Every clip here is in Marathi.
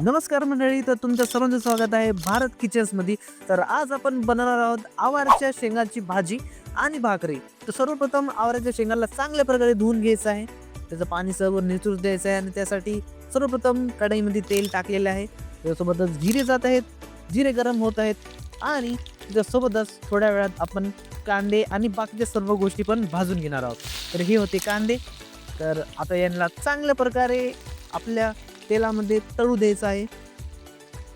नमस्कार मंडळी तर तुमचं सर्वांचं स्वागत आहे भारत किचन्समध्ये. तर आज आपण बनवणार आहोत आवाराच्या शेंगाची भाजी आणि भाकरी. तर सर्वप्रथम आवाराच्या शेंगाला चांगल्या प्रकारे धुवून घ्यायचं आहे. त्याचं पाणी सर्व निचून द्यायचं आहे आणि त्यासाठी सर्वप्रथम कढईमध्ये तेल टाकलेलं आहे. त्यासोबतच जिरे जात आहेत जिरे गरम होत आहेत आणि त्याच्यासोबतच थोड्या वेळात आपण कांदे आणि बाकीच्या सर्व गोष्टी पण भाजून घेणार आहोत. तर हे होते कांदे. तर आता यांना चांगल्या प्रकारे आपल्या तेलामध्ये तळू द्यायचं आहे.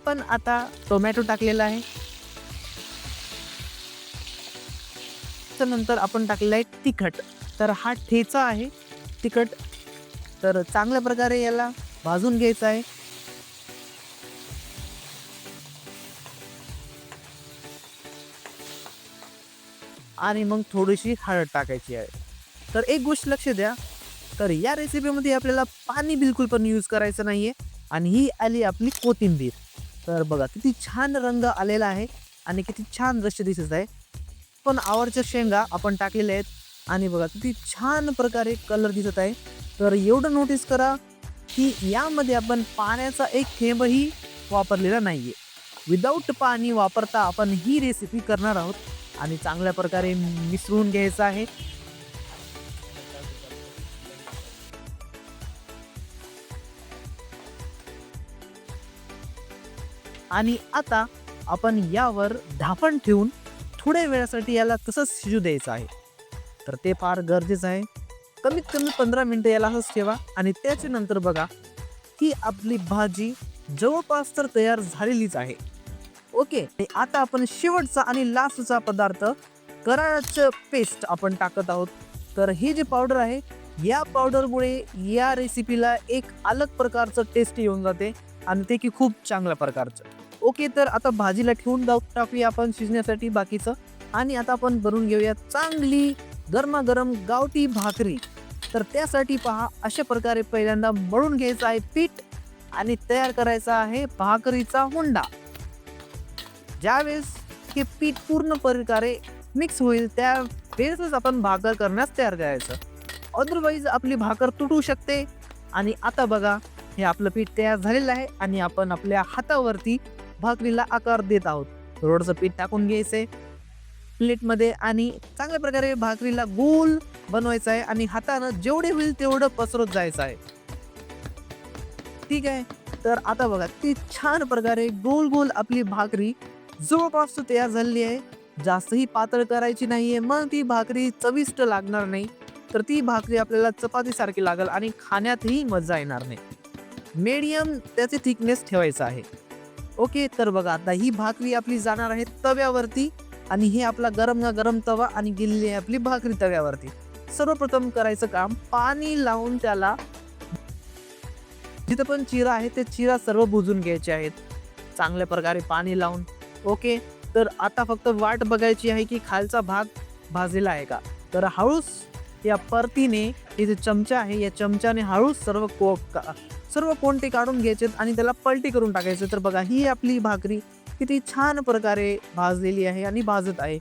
पण आता टोमॅटो टाकलेला आहे. त्यानंतर आपण टाकलेला आहे तिखट. तर हा ठेचा आहे तिखट. तर चांगल्या प्रकारे याला भाजून घ्यायचं आहे. आणि मग थोडीशी हळद टाकायची आहे. तर एक गोष्ट लक्ष द्या. तर या रेसिपीमध्ये आपल्याला पाणी बिलकुल पण यूज करायचं नाहीये. आणि ही आली आपली कोथिंबीर. तर बघा किती छान रंग आलेला आहे आणि किती छान दृश्य दिसत आहे. पण आवडच्या शेंगा आपण टाकलेल्या आहेत आणि बघा किती छान प्रकारे कलर दिसत आहे. तर एवढं नोटीस करा की यामध्ये आपण पाण्याचा एक थेंबही वापरलेला नाहीये. विदाऊट पाणी वापरता आपण ही रेसिपी करणार आहोत आणि चांगल्या प्रकारे मिसळून घ्यायचं आहे. आणि आता आपण यावर ढापण ठेवून थोड्या वेळासाठी याला तसंच शिजू द्यायचं आहे? तर ते फार गरजेचं आहे. कमीत कमी पंधरा मिनटं याला असंच ठेवा आणि त्याच्यानंतर बघा ही आपली भाजी जवळपास तर तयार झालेलीच आहे. ओके आणि आता आपण शेवटचा आणि लास्टचा पदार्थ कराळाचं पेस्ट आपण टाकत आहोत. तर ही जी पावडर आहे या पावडरमुळे या रेसिपीला एक अलग प्रकारचं टेस्ट येऊन जाते आणि ते की खूप चांगल्या प्रकारचं. ओके तर आता भाजीला ठेवून जाऊ टाकूया आपण शिजण्यासाठी बाकीचं. आणि आता आपण बनवून घेऊया चांगली गरमागरम गावठी भाकरी. तर त्यासाठी पहा अशा प्रकारे पहिल्यांदा मळून घ्यायचं आहे पीठ आणि तयार करायचा आहे भाकरीचा हुंडा. ज्यावेळेस हे पीठ पूर्ण प्रकारे मिक्स होईल त्या वेळेसच आपण भाकर करण्यास तयार करायचं. अदरवाईज आपली भाकर तुटू शकते. आणि आता बघा हे आपलं पीठ तयार झालेलं आहे आणि आपण आपल्या हातावरती भाकरीला आकार देत आहोत. थोडंसं पीठ टाकून घ्यायचंय. प्लेटमध्ये आणि चांगल्या प्रकारे भाकरीला गोल बनवायचं आहे आणि हातानं जेवढे होईल तेवढं पसरत जायचं आहे ठीक आहे. तर आता बघा ती छान प्रकारे गोल गोल आपली भाकरी जवळपास तयार झालेली आहे. जास्तही पातळ करायची नाहीये मग ती भाकरी चविष्ट लागणार नाही. तर ती भाकरी आपल्याला चपातीसारखी लागेल आणि खाण्यातही मजा येणार नाही. मीडियम त्याचे थिकनेस ठेवायचं आहे. ओके तर बघा आता ही भाकरी आपली जाणार आहे तव्यावरती आणि हे आपला गरम ना गरम तवा आणि गेलेली आहे आपली भाकरी तव्यावरती. सर्वप्रथम करायचं काम पाणी लावून त्याला जिथं पण चिरा आहे ते चिरा सर्व बुजून घ्यायचे आहेत. चांगल्या प्रकारे पाणी लावून. ओके तर आता फक्त वाट बघायची आहे की खालचा भाग भाजलेला आहे का? तर हळूस या परतीने हे जे चमचा आहे या चमच्याने हळूस सर्व को का- सर्व कोणते काढून घ्यायचे आणि त्याला पलटी करून टाकायचे. तर बघा ही आपली भाकरी किती छान प्रकारे भाजलेली आहे आणि भाजत आहे.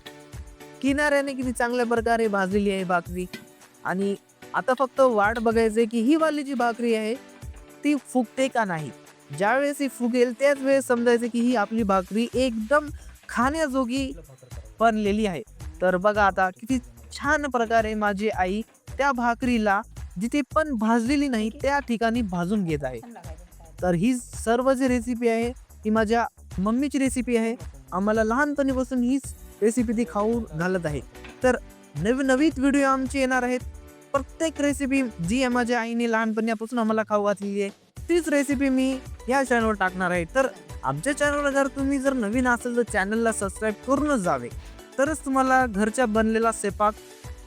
किनाऱ्याने किती चांगल्या प्रकारे भाजलेली आहे भाकरी. आणि आता फक्त वाट बघायचे की ही वाली जी भाकरी आहे ती फुगते का नाही? ज्यावेळेस ही फुगेल त्याच वेळेस समजायचं की ही आपली भाकरी एकदम खाण्याजोगी बनलेली आहे. तर बघा आता किती छान प्रकारे माझी आई त्या भाकरीला जिथे पण भाजलेली नाही त्या ठिकाणी भाजून घेत आहे. तर ही सर्व जी रेसिपी आहे ही माझ्या मम्मीची रेसिपी आहे. आम्हाला लहानपणीपासून हीच रेसिपी ती खाऊ घालत आहे. तर नवीन नवीन व्हिडिओ आमचे येणार आहेत. प्रत्येक रेसिपी जी माझ्या आईने लहानपणापासून आम्हाला खाऊ घातलेली आहे तीच रेसिपी मी या चॅनलवर टाकणार आहे. तर आमच्या चॅनलवर जर तुम्ही जर नवीन असेल तर चॅनलला सबस्क्राईब करूनच जावे. तरच तुम्हाला घरच्या बनलेला स्वयंपाक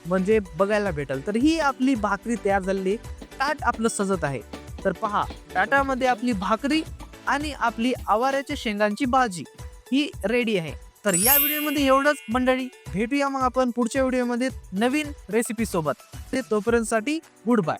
म्हणजे बघायला भेटेल. तर ही आपली भाकरी तयार झालेली ताट आपलं सजत आहे. तर पहा ताटामध्ये आपली भाकरी आणि आपली आवाऱ्याच्या शेंगांची भाजी ही रेडी आहे. तर या व्हिडिओमध्ये एवढंच. मंडळी भेटूया मग आपण पुढच्या व्हिडिओमध्ये नवीन रेसिपी सोबत. ते तोपर्यंतसाठी गुड बाय